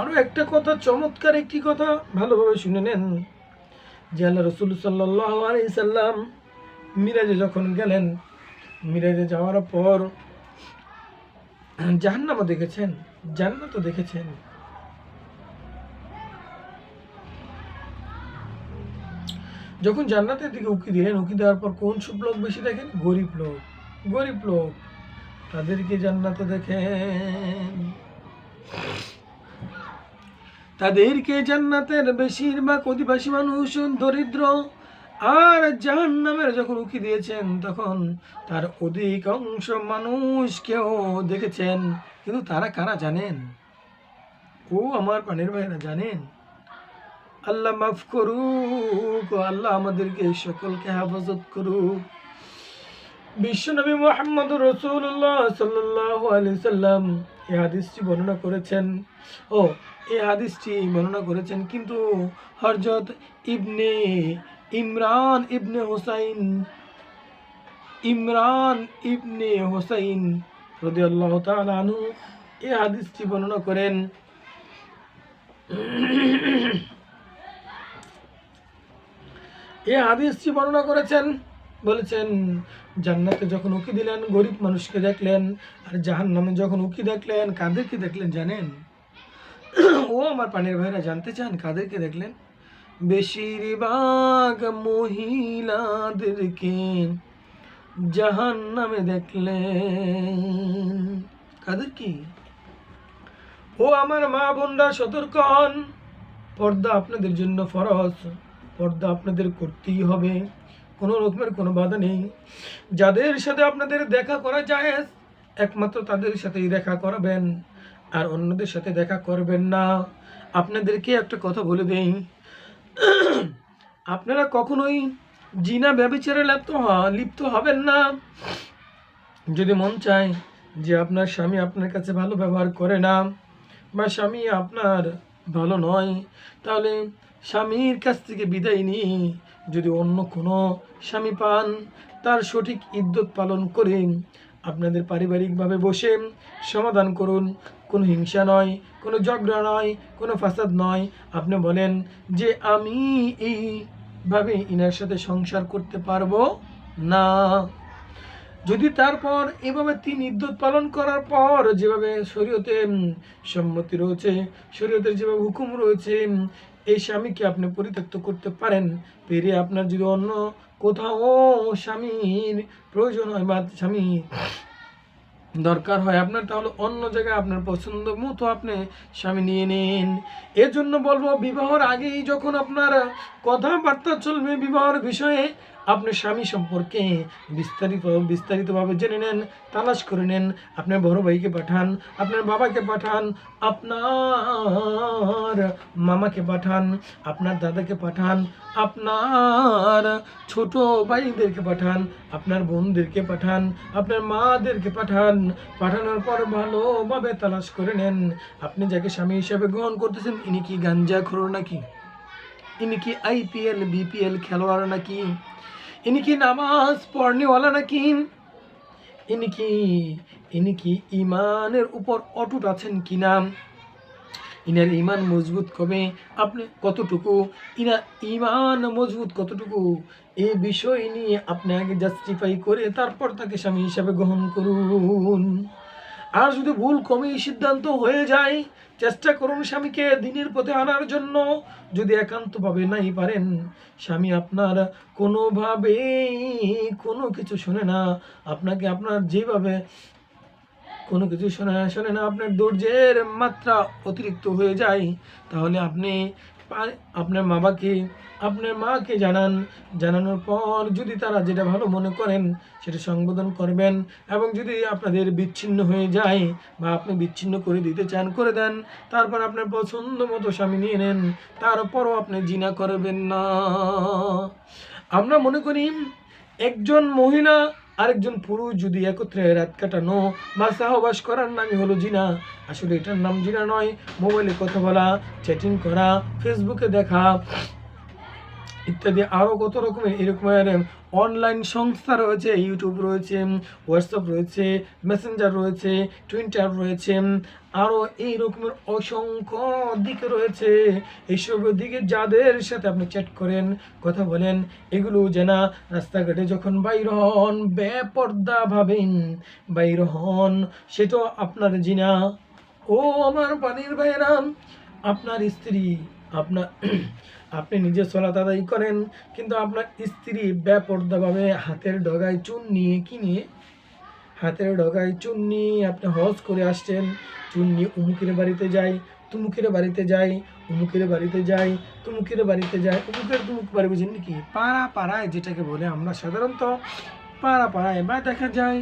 আরও একটা কথা, চমৎকার একটি কথা ভালোভাবে শুনে নেন। যে আল্লাহ রসুল সাল্লাম মিরাজে যখন গেলেন, মিরাজে যাওয়ার পর জাহান্নামও দেখেছেন, জান্নাতও দেখেছেন। যখন জান্নাতের দিকে উকি দিলেন, উকি দেওয়ার পর কোন সব লোক বেশি দেখেন? গরিব লোক গরিব লোক। তাদেরকে জান্নাতে দেখেন। তাদেরকে জান্নাতের বেশিরভাগ অধিবাসী মানুষ দরিদ্র। আর জাহান্নামের যখন উকি দিয়েছেন, তখন তার অধিকাংশ মানুষকেও দেখেছেন। কিন্তু তারা কারা জানেন? ও আমার পানির ভাইরা জানেন? আল্লাহ মাফ করুক আল্লাহ আমাদেরকে সকলকে হেফাজত করুক। বিশ্বনবী মোহাম্মদ রসুল্লাহ সাল্লাহ আলি সাল্লাম এই হাদিসটি বর্ণনা করেছেন। ও, এই হাদিসটি বর্ণনা করেছেন কিন্তু হরজত ইবনে ইমরান ইবনে হোসাইন, ইমরান ইবনে হোসাইন রদি আল্লাহ তালু এই হাদিসটি বর্ণনা করেন। এই হাদিসটি বর্ণনা করেছেন বলেছেন, জান্নাতে যখন উকি দিলেন, গরিব মানুষকে দেখলেন, আর জাহান নামে যখন উকি দেখলেন, কাদেরকে দেখলেন জানেন? ও আমার পানির ভাইরা, জানতে চান কাদেরকে দেখলেন? বেশিরভাগ মহিলাদেরকে জাহান নামে দেখলেন। কাদের কি? ও আমার মা বোনরা সতর্ক হন পর্দা আপনাদের জন্য ফরজ, পর্দা আপনাদের করতেই হবে। কোনো রকমের কোনো বাধা নেই। যাদের সাথে আপনাদের দেখা করা যায়, একমাত্র তাদের সাথেই দেখা করাবেন। আর অন্যদের সাথে দেখা করবেন না। আপনাদেরকে একটা কথা বলে দেই। আপনারা কখনোই জিনা ব্যবচারে লিপ্ত লিপ্ত হবেন না। যদি মন চায় যে আপনার স্বামী আপনার কাছে ভালো ব্যবহার করে না, বা স্বামী আপনার ভালো নয়, তাহলে স্বামীর কাছ থেকে বিদায় নিয়ে যদি অন্য কোনো স্বামী পান, তার সঠিক ইদ্যত পালন করে আপনাদের পারিবারিকভাবে বসে সমাধান করুন। কোনো হিংসা নয়, কোনো ঝগড়া নয়, কোনো ফাসাদ নয়। আপনি বলেন যে, আমি এইভাবে ইনার সাথে সংসার করতে পারব না। যদি তারপর এভাবে তিন ইদ্যত পালন করার পর যেভাবে শরীয়তে সম্মতি রয়েছে, শরীয়তের যেভাবে হুকুম রয়েছে এই স্বামীকে আপনি পরিত্যক্ত করতে পারেন। পেরে আপনার যদি অন্য কোথাও স্বামীর প্রয়োজন হয় বা স্বামী দরকার হয়, আপনার তাহলে অন্য জায়গায় আপনার পছন্দ মতো আপনি স্বামী নিয়ে নিন। এর জন্য বলব, বিবাহর আগেই যখন আপনার কথাবার্তা চলবে, বিবাহের বিষয়ে আপনার স্বামী সম্পর্কে বিস্তারিত, বিস্তারিতভাবে জেনে নেন, তালাশ করে নেন, আপনার বড় ভাইকে পাঠান, আপনার বাবাকে পাঠান, আপনার মামাকে পাঠান, আপনার দাদাকে পাঠান, আপনার ছোট ভাইদেরকে পাঠান, আপনার বোনদেরকে পাঠান, আপনার মাদেরকে পাঠান। পাঠানোর পর ভালোভাবে তালাশ করে নেন। আপনি যাকে স্বামী হিসাবে গ্রহণ করতেছেন, ইনি কি গাঞ্জা খোর নাকি? ইনি কি আইপিএল বিপিএল খেলোয়াড় নাকি? ইনি কি নামাজ পড়নেওয়ালা নাকি ইনি কি ইনি কি ইমানের উপর অটুট আছেন কিনা ইনার ইমান মজবুত কবে আপনি কতটুকু ইনা ইমান মজবুত কতটুকু এই বিষয় নিয়ে আপনি আগে জাস্টিফাই করে তারপর তাকে স্বামী হিসাবে গ্রহণ করুন। আর যদি ভুল কমই সিদ্ধান্ত হয়ে যায় চেষ্টা করুন স্বামীকে দিনের পথে আনার জন্য। যদি একান্তভাবে নাই পারেন, স্বামী আপনার কোনোভাবেই কোনো কিছু শোনে না। আপনাকে আপনার যেভাবে কোনো কিছু শোনে না শোনে না, আপনার ধৈর্যের মাত্রা অতিরিক্ত হয়ে যায়। তাহলে আপনি আপনার বাবাকে আপনার মাকে জানান। জানানোর পর যদি তারা যেটা ভালো মনে করেন, সেটা সংবোধন করবেন এবং যদি আপনাদের বিচ্ছিন্ন হয়ে যায় বা আপনি বিচ্ছিন্ন করে দিতে চান, করে দেন। তারপর আপনার পছন্দ মতো স্বামী নিয়ে নেন। তারপরও আপনি জিনা করবেন না। আমরা মনে করি, একজন মহিলা আরেকজন পুরুষ যদি একত্রে রাত কাটানো বা সাহবাস করার নামই হলো জিনা। আসলে এটার নাম জিনা নয়, মোবাইলে কথা বলা চ্যাটিং করা ফেসবুকে দেখা। ইত্যাদি আরও কত রকমের এরকমের অনলাইন সংস্থা রয়েছে ইউটিউব রয়েছে হোয়াটসঅ্যাপ রয়েছে মেসেঞ্জার রয়েছে টুইটার রয়েছে আরও এই রকমের অসংখ্য দিক রয়েছে। এইসব দিকে যাদের সাথে আপনি চ্যাট করেন, কথা বলেন, এগুলো জানা রাস্তাঘাটে যখন বাইর হন বেপর্দা ভাবেন বাইর হন সেটা আপনার জিনা। ও আমার পানির ভাইরাম আপনার স্ত্রী, আপনার আপনি নিজে সলাত আদায় করেন, কিন্তু আপনার স্ত্রী বেপর্দাভাবে হাতের ডগায় চুন নিয়ে কি নিয়ে? হাতের ডগায় চুন নিয়ে আপনি হজ করে আসছেন, চুন নিয়ে উমুকের বাড়িতে যাই, তুমুকের বাড়িতে যাই, উমুকের বাড়িতে যাই, তুমুকের বাড়িতে যাই, উমুকের তুমুক বাড়ি বুঝেন নাকি? পাড়া পাড়ায় যেটাকে বলে আমরা সাধারণত, পাড়া পাড়ায় বা দেখা যায়,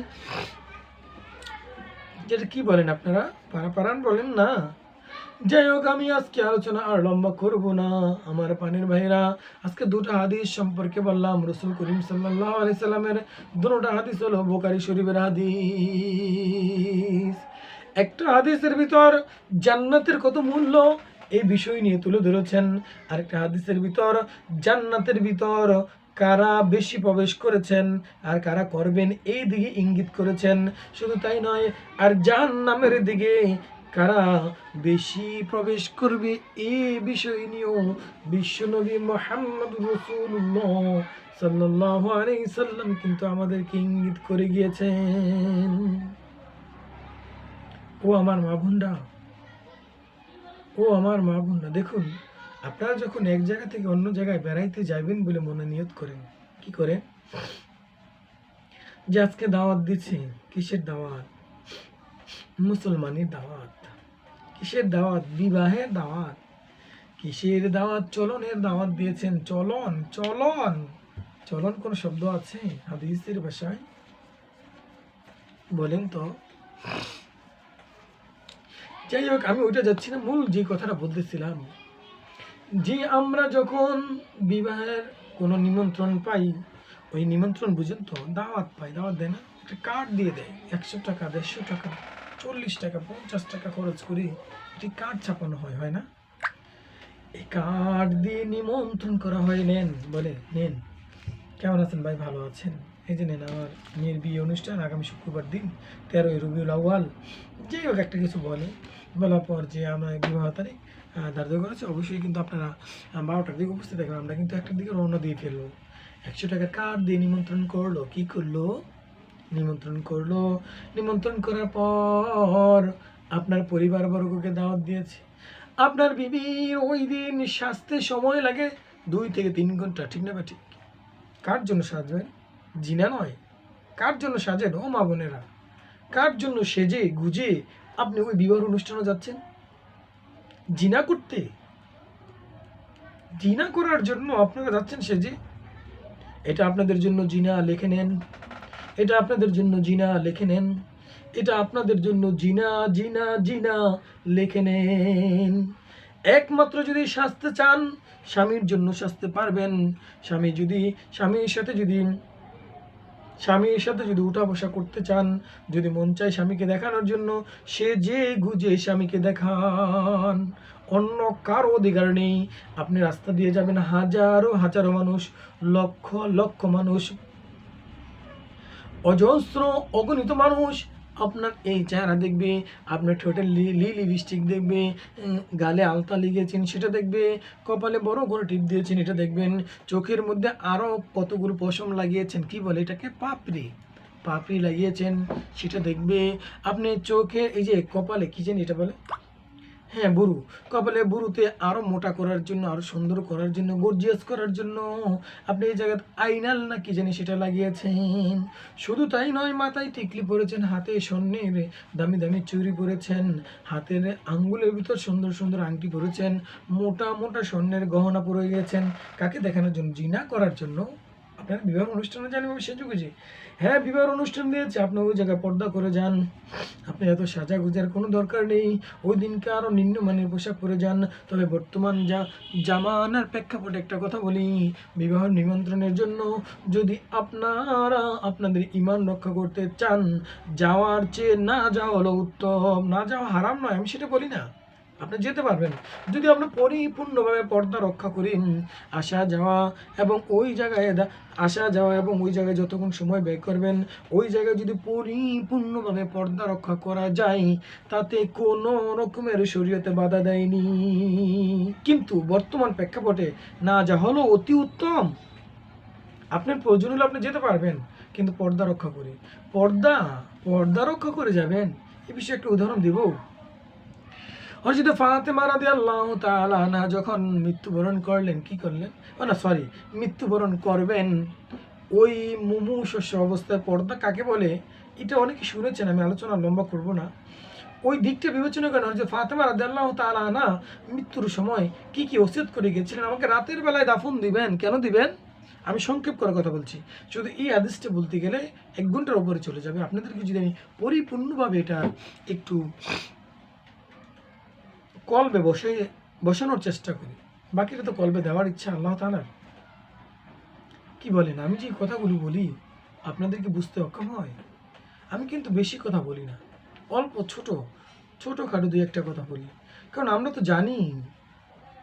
যেটা কি বলেন আপনারা? পাড়া পাড়ান বলেন না। যাই হোক আমি আজকে আলোচনা আর লম্বা করব না। আমার পানির ভাইরা, আজকে দুটো হাদিস সম্পর্কে বললাম। রসুল করিম সাল্লাহ আলি সাল্লামের দুটা হাদিস হলো বোকারি শরীফের হাদিস। একটা হাদিসের ভিতর জান্নাতের কত মূল্য, এই বিষয় নিয়ে তুলে ধরেছেন। আরেকটা হাদিসের ভিতর জান্নাতের ভিতর কারা বেশি প্রবেশ করেছেন আর কারা করবেন, এই দিকে ইঙ্গিত করেছেন। শুধু তাই নয়, আর জাহান্নামের দিকে কারা বেশি প্রবেশ করবে এই বিষয় নিয়েও বিশ্বনবী মোহাম্মদ রসুল্লাহ সাল্লাহ কিন্তু আমাদেরকে ইঙ্গিত করে গিয়েছেন। ও আমার মা বোনরা, ও আমার মা বোনরা, দেখুন, আপনারা যখন এক জায়গা থেকে অন্য জায়গায় বেড়াইতে যাবেন বলে মনে নিয়ত করেন, কি করে যে আজকে দাওয়াত দিচ্ছে, কিসের দাওয়াত? মুসলমানের দাওয়াত। কিসের দাওয়াত? বিবাহের দাওয়াত। কিসের দাওয়াত? চলনের দাওয়াত দিয়েছেন। চলন চলন। চলন কোন শব্দ আছে? হাদিসের ভাষায়? বলেন তো। যাই হোক, আমি ওইটা যাচ্ছি না। মূল যে কথাটা বলতেছিলাম, যে আমরা যখন বিবাহের কোনো নিমন্ত্রণ পাই, ওই নিমন্ত্রণ বুঝেন তো, দাওয়াত পাই। দাওয়াত দেয় না? একটা কার্ড দিয়ে দেয়। একশো টাকা, দেড়শো টাকা। চল্লিশ টাকা, পঞ্চাশ টাকা খরচ করে একটি কার্ড ছাপানো হয় হয় না? এই কার্ড দিয়ে নিমন্ত্রণ করা হয়, নেন, বলে, নেন। কেমন আছেন ভাই? ভালো আছেন? এই যে নেন, আমার মেয়ের বিয়ে অনুষ্ঠান, আগামী শুক্রবার দিন, তেরোই রবিউল আউয়াল। যাই হোক একটা কিছু বলে। বলার পর যে আমরা বিবাহ তারিখ ধার্য করেছি, অবশ্যই কিন্তু আপনারা বারোটার দিকে উপস্থিত থাকবেন। আমরা কিন্তু একটার দিকে রওনা দিয়ে ফেলল একশো টাকার কার্ড দিয়ে নিমন্ত্রণ করল, কি করল? নিমন্ত্রণ করল। নিমন্ত্রণ করার পর আপনার পরিবারবর্গকে দাওয়াত দিয়েছে। আপনার বিবির ওই দিন সাজতে সময় লাগে দুই থেকে তিন ঘণ্টা, ঠিক না বা ঠিক? কার জন্য সাজবেন? জিনা নয়। কার জন্য সাজেন? ও মা বোনেরা। কার জন্য সেজে, গুজে আপনি ওই বিবাহ অনুষ্ঠানে যাচ্ছেন? জিনা করতে? জিনা করার জন্য আপনারা যাচ্ছেন সেজে? এটা আপনাদের জন্য জিনা, লিখে নেন। এটা আপনাদের জন্য জিনা, লিখে নেন। এটা আপনাদের জন্য জিনা জিনা জিনা, লিখে নেন। একমাত্র যদি সাজতে চান, স্বামীর জন্য সাজতে পারবেন। স্বামী যদি, স্বামীর সাথে যদি, স্বামীর সাথে যদি উঠা বসা করতে চান, যদি মন চায় স্বামীকে দেখানোর জন্য, সে যে গুজে স্বামীকে দেখান। অন্য কারও অধিকার নেই। আপনি রাস্তা দিয়ে যাবেন হাজারো হাজারো মানুষ, লক্ষ লক্ষ মানুষ। অজস্র অগণিত মানুষ আপনার এই চেহারা দেখবে, আপনার ঠোঁটে লি লিপস্টিক দেখবে গালে আলতা লিগেছেন সেটা দেখবে, কপালে বড় করে টিপ দিয়েছেন এটা দেখবেন, চোখের মধ্যে আরও কতগুলো পশম লাগিয়েছেন, কি বলে এটাকে? পাপড়ি। পাপড়ি লাগিয়েছেন, সেটা দেখবে, আপনি চোখে এই যে কপালে কী জানি এটা বলে? হ্যাঁ বুরু। কপালে বুরুতে আরও মোটা করার জন্য, আরও সুন্দর করার জন্য গর্জিয়াস করার জন্য আপনি এই জায়গায় আইনাল না কি জানি সেটা লাগিয়েছেন। শুধু তাই নয়, মাথায় টিকলি পরেছেন, হাতে স্বর্ণের দামি দামি চুরি পরেছেন, হাতের আঙ্গুলের ভিতর সুন্দর সুন্দর আংটি পরেছেন, মোটা মোটা স্বর্ণের গহনা পরে গিয়েছেন। কাকে দেখানোর জন্য? জিনা করার জন্য? আপনার বিবাহ অনুষ্ঠানে জানি আমি সে যুগে হ্যাঁ বিবাহ অনুষ্ঠান দিয়েছে, আপনি ওই জায়গায় পর্দা করে যান। আপনি এত সাজা গুজার কোনো দরকার নেই। ওই দিনকে আরও নিম্নমানের পোশাক পরে যান। তবে বর্তমান যা জামানার প্রেক্ষাপটে একটা কথা বলি। বিবাহ নিমন্ত্রণের জন্য যদি আপনারা আপনাদের ইমান রক্ষা করতে চান, যাওয়ার চেয়ে না যাওয়া হলো উত্তম। না যাওয়া হারাম নয়, আমি সেটা বলি না। আপনি যেতে পারবেন। যদি আপনি পরিপূর্ণভাবে পর্দা রক্ষা করি আসা যাওয়া এবং ওই জায়গায় আসা যাওয়া এবং ওই জায়গায় যতক্ষণ সময় ব্যয় করবেন, ওই জায়গায় যদি পরিপূর্ণভাবে পর্দা রক্ষা করা যায়, তাতে কোনো রকমের শরীয়তে বাধা দেয়নি। কিন্তু বর্তমান প্রেক্ষাপটে না যা হলো অতি উত্তম। আপনার প্রয়োজন হলে আপনি যেতে পারবেন, কিন্তু পর্দা রক্ষা করে। পর্দা পর্দা রক্ষা করে যাবেন। এ বিষয়ে একটা উদাহরণ দিব। হরজিত ফাতেমা রাদি আল্লাহ তাআলা যখন মৃত্যুবরণ করলেন, কি করলেন? না সরি মৃত্যুবরণ করবেন। ওই মুমু শস্য অবস্থায় পর্দা কাকে বলে? এটা অনেকে শুনেছেন, আমি আলোচনা লম্বা করব না। ওই দিকটা বিবেচনা করেন হরজত ফাতেমা রাদি আল্লাহ তাআলা না মৃত্যুর সময় কি কি ওসিয়ত করে গেছিলেন আমাকে রাতের বেলায় দাফন দিবেন। কেন দিবেন? আমি সংক্ষেপ করার কথা বলছি। শুধু এই আদেশটা বলতে গেলে এক ঘণ্টার উপরে চলে যাবে। আপনাদেরকে যদি আমি পরিপূর্ণভাবে এটা একটু কলবে বসে, বসানোর চেষ্টা করি। বাকিটা তো কলবে দেওয়ার ইচ্ছা আল্লাহ তালার কি বলেন? আমি যে কথাগুলো বলি, আপনাদেরকে বুঝতে অক্ষম হয়? আমি কিন্তু বেশি কথা বলি না। অল্প, ছোট, ছোটোখাটো দুই একটা কথা বলি। কারণ আমরা তো জানি,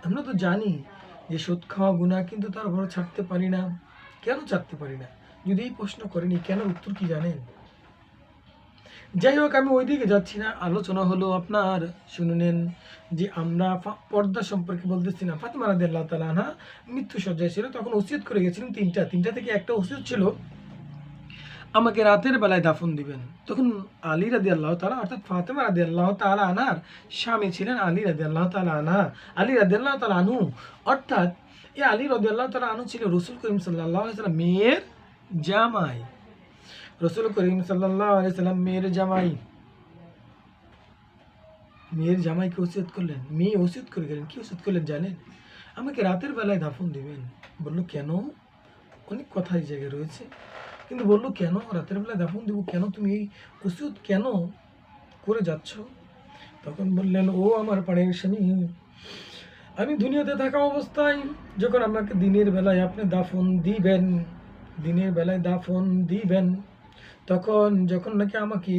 আমরা তো জানি যে সুদ খাওয়া গুণা কিন্তু তার বড় ছাড়তে পারি না। কেন ছাড়তে পারি না? যদি এই প্রশ্ন করেনি কেন উত্তর কি জানেন? যাই হোক, আমি ওই দিকে যাচ্ছি না। আলোচনা হলো আপনার শুনুনেন যে আমরা পর্দা সম্পর্কে বলতেছি না। ফাতেমা রাদি আল্লাহ তালা আনহা মৃত্যু সজ্জায় ছিল, তখন ওসিয়ত করে গেছিলেন তিনটা। তিনটা থেকে একটা ওসিয়ত ছিল, আমাকে রাতের বেলায় দাফন দিবেন। তখন আলী রাদি আল্লাহ তালা অর্থাৎ ফাতেমা রাদি আল্লাহ তালা আনার স্বামী ছিলেন আলী রাদি আল্লাহ তালা আনা আলী রাদি আল্লাহ তালা আনু অর্থাৎ এই আলী রাদি আল্লাহ তালা আনু ছিল রসুল করিম সাল্লাহ মেয়ের জামাই। রসুল করিম সাল্লাহ সাল্লাম মেয়ের জামাই। মেয়ের জামাইকে ওসিয়ত করলেন। মেয়ে ওসিয়ত করে গেলেন, কি ওসিয়ত করলেন জানেন? আমাকে রাতের বেলায় দাফন দিবেন। বলল, কেন? অনেক কথা এই জায়গায় রয়েছে। কিন্তু বলল, কেন? রাতের বেলায় দাফন দিব কেন? তুমি এই ওষুধ কেন করে যাচ্ছ? তখন বললেন, ও আমার পাড়ের স্বামী, আমি দুনিয়াতে থাকা অবস্থায় যখন আমাকে দিনের বেলায় আপনি দাফন দিবেন, দিনের বেলায় দাফন দিবেন তখন যখন নাকি আমাকে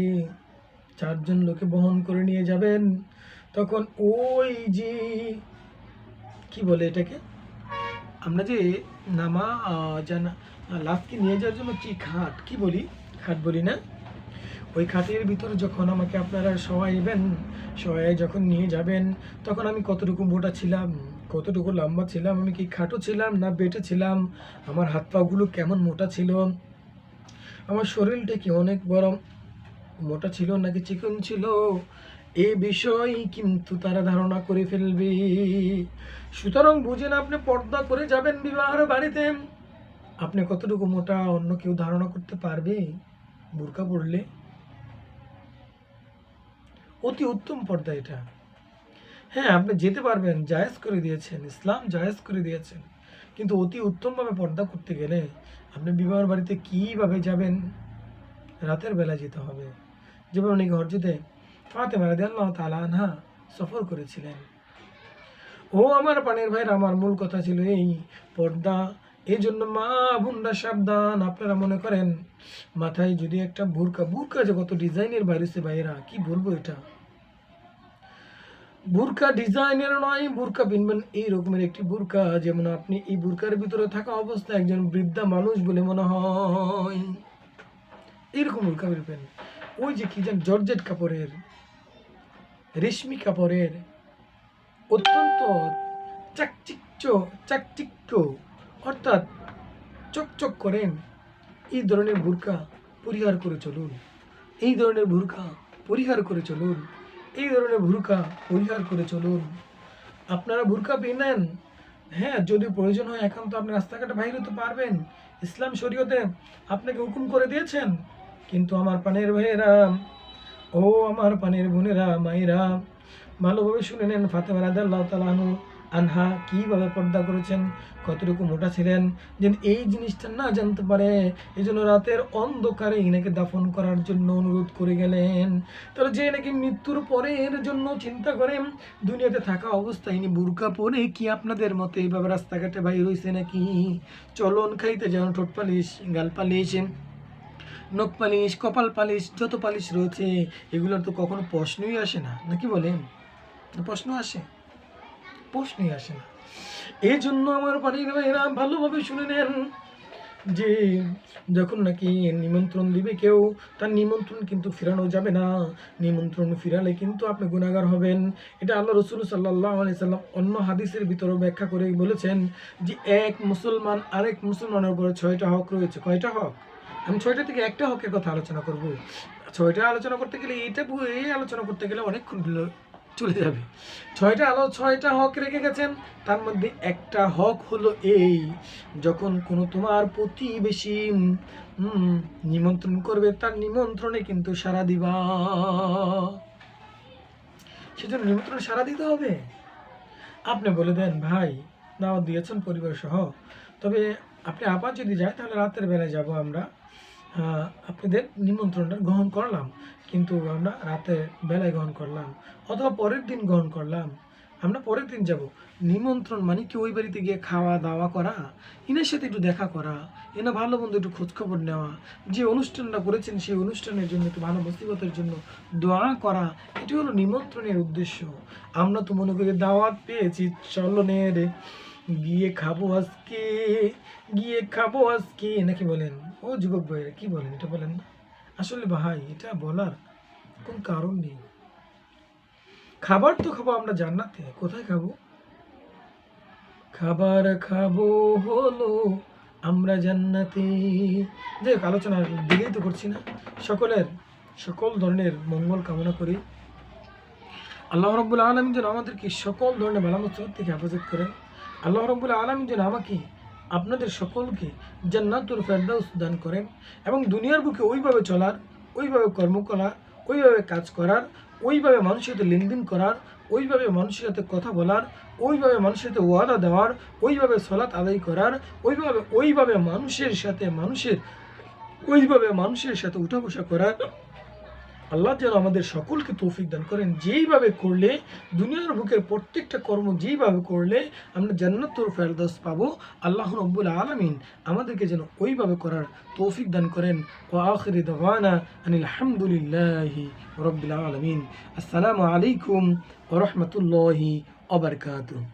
চারজন লোকে বহন করে নিয়ে যাবেন, তখন ওই যে, কি বলে এটাকে? আমরা যে নামা জানা লাভকে নিয়ে যাওয়ার জন্য কি খাট? কি বলি? খাট বলি না? ওই খাটের ভিতরে যখন আমাকে আপনারা সহাইবেন সবাই যখন নিয়ে যাবেন, তখন আমি কতটুকু মোটা ছিলাম, কতটুকু লম্বা ছিলাম, আমি কি খাটো ছিলাম না বেটে ছিলাম, আমার হাত পাগুলো কেমন মোটা ছিল? আমার শরীরটা কি অনেক বড় মোটা ছিল নাকি চিকন ছিল? এ বিষয় কিন্তু তারা ধারণা করে ফেলবে। সুতরাং বুঝেন আপনি পর্দা করে যাবেন বিবাহের বাড়িতে। আপনি কতটুকু মোটা অন্য কেউ ধারণা করতে পারবে? বোরকা পড়লে অতি উত্তম পর্দা এটা। হ্যাঁ আপনি যেতে পারবেন, জায়েজ করে দিয়েছেন, ইসলাম জায়েজ করে দিয়েছেন। কিন্তু অতি উত্তমভাবে পর্দা করতে গেলে আপনি বিবাহের বাড়িতে কীভাবে যাবেন? রাতের বেলা যেতে হবে। যেমন উনি ঘরজিতে ফাতেমা রাদিয়াল্লাহু আল্লাহ তালা আনহা সফর করেছিলেন। ও আমার পানের ভাইয়ের, আমার মূল কথা ছিল এই পর্দা। এই জন্য মা বোনরা সাবধান, আপনারা মনে করেন, মাথায় যদি একটা বুরকা বুরকা যে কত ডিজাইনের বাইরেছে ভাইয়েরা, কি বলব এটা? বুরকা ডিজাইনের নয়, বুরকা পিনবেন এই রকমের একটি বুরকা, যেমন আপনি এই বুরকার ভিতরে থাকা অবস্থায় একজন বৃদ্ধা মানুষ বলে মনে হয়। এইরকম বুরকা পিনবেন ওই যে কি যেন জর্জেট কাপড়ের, রেশমি কাপড়ের, অত্যন্ত চাকচিক্য চাকচিক্য, অর্থাৎ চকচক করেন, এই ধরনের বুরকা পরিহার করে চলুন। এই ধরনের বুরকা পরিহার করে চলুন। এই ধরনের ভুরকা পরিহার করে চলুন। আপনারা ভুরকা পেনেন হ্যাঁ যদি প্রয়োজন হয় এখন তো আপনি রাস্তাঘাটে বাইরে হতে পারবেন। ইসলাম শরীয়তে আপনাকে হুকুম করে দিয়েছেন। কিন্তু আমার পানের ভাইয়েরা, ও আমার পানের বোনেরা, মায়েরা, ভালোভাবে শুনে নেন ফাতেমা রাজা আল্লাহ আনহু। আনহা কীভাবে পর্দা করেছেন, কতটুকু মোটা ছিলেন, যেন এই জিনিসটা না জানতে পারে এই জন্য রাতের অন্ধকারে ইনাকে দাফন করার জন্য অনুরোধ করে গেলেন। তাহলে যে নাকি মৃত্যুর পরের জন্য চিন্তা করেন দুনিয়াতে থাকা অবস্থায় ইনি বুরকা পরে কি আপনাদের মতো এইভাবে রাস্তাঘাটে বাইর হয়েছে নাকি? চলন খাইতে যেন, ঠোঁট পালিশ, গাল পালিশ, নখ পালিশ, কপাল পালিশ, যত পালিশ রয়েছে, এগুলোর তো কখনো প্রশ্নই আসে না। নাকি বলেন? প্রশ্ন আসে। প্রশ্নই আসে না। এই জন্য আমার বাড়ির ভাইরা ভালোভাবে শুনে নেন যে, যখন নাকি নিমন্ত্রণ দিবে কেউ, তার নিমন্ত্রণ কিন্তু ফেরানো যাবে না। নিমন্ত্রণ ফিরালে কিন্তু আপনি গুণাগার হবেন। এটা আল্লাহ রসুল সাল্লাহ সাল্লাম অন্য হাদিসের ভিতরে ব্যাখ্যা করে বলেছেন যে, এক মুসলমান আরেক মুসলমানের উপরে ছয়টা হক রয়েছে। কয়টা হক? আমি ছয়টা থেকে একটা হকের কথা আলোচনা করব। ছয়টা আলোচনা করতে গেলে এইটা এই আলোচনা করতে গেলে অনেকক্ষণ চলে যাবে। ছয়টা আলো, ছয়টা হক রেখে গেছেন। তার মধ্যে একটা হক হলো এই, যখন কোনো তোমার প্রতিবেশী নিমন্ত্রণ করবে, তার নিমন্ত্রণে কিন্তু সারা দিবা। সেজন্য নিমন্ত্রণ সারা দিতে হবে। আপনি বলে দেন, ভাই, দাওয়াত দিয়েছেন পরিবার সহ তবে আপনি আবার যদি যায়, তাহলে রাতের বেলায় যাব আমরা। আপনাদের নিমন্ত্রণটা গ্রহণ করলাম। কিন্তু আমরা রাতের বেলায় গ্রহণ করলাম, অথবা পরের দিন গ্রহণ করলাম। আমরা পরের দিন যাব। নিমন্ত্রণ মানে কি? ওই বাড়িতে গিয়ে খাওয়া দাওয়া করা এনার সাথে একটু দেখা করা এনা ভালো মন্দ একটু খোঁজখবর নেওয়া, যে অনুষ্ঠানটা করেছেন সেই অনুষ্ঠানের জন্য একটু ভালো বস্তিগতের জন্য দোয়া করা, এটি হলো নিমন্ত্রণের উদ্দেশ্য। আমরা তো মনে করি দাওয়াত পেয়েছি চলো নে রে। গিয়ে খাব আজকে, গিয়ে খাব আজকে। নাকি বলেন? ও যুবক ভাইয়েরা, কি বলেন? এটা বলেন আসলে ভাই, এটা বলার কোন কারণ নেই। খাবার তো খাব আমরা জান্নাতে। কোথায় খাব? খাবার খাব হলো আমরা জান্নাতে। যে আলোচনার দিকেই তো করছি না। সকলের, সকল ধরনের মঙ্গল কামনা করি। আল্লাহ রব্বুল আলমী যেন আমাদেরকে সকল ধরনের মুসিবত থেকে হেফাজত করেন। আল্লাহ রব্বুল আলম যেন আমাকে, আপনাদের সকলকে জান্নাতুল ফেরদাউস দান করেন এবং দুনিয়ার বুকে ওইভাবে চলার, ওইভাবে কর্ম করার, ওইভাবে কাজ করার, ওইভাবে মানুষের সাথে লেনদেন করার, ওইভাবে মানুষের সাথে কথা বলার, ওইভাবে মানুষের সাথে ওয়াদা দেওয়ার, ওইভাবে সলাৎ আদায় করার, ওইভাবে ওইভাবে মানুষের সাথে মানুষের, ওইভাবে মানুষের সাথে উঠা বসা করার আল্লাহ যেন আমাদের সকলকে তৌফিক দান করেন। যেইভাবে করলে, দুনিয়ার বুকের প্রত্যেকটা কর্ম যেইভাবে করলে, আমরা জান্নাতুল ফেরদৌস পাবো। আল্লাহ রব্বুল আলামিন আমাদেরকে যেন ওইভাবে করার তৌফিক দান করেন। ও আখিরি দাওয়ানা আনিল হামদুলিল্লাহি রব্বিল আলামিন। আসসালামু আলাইকুম ওয়া রাহমাতুল্লাহি ওয়া বারাকাতুহু।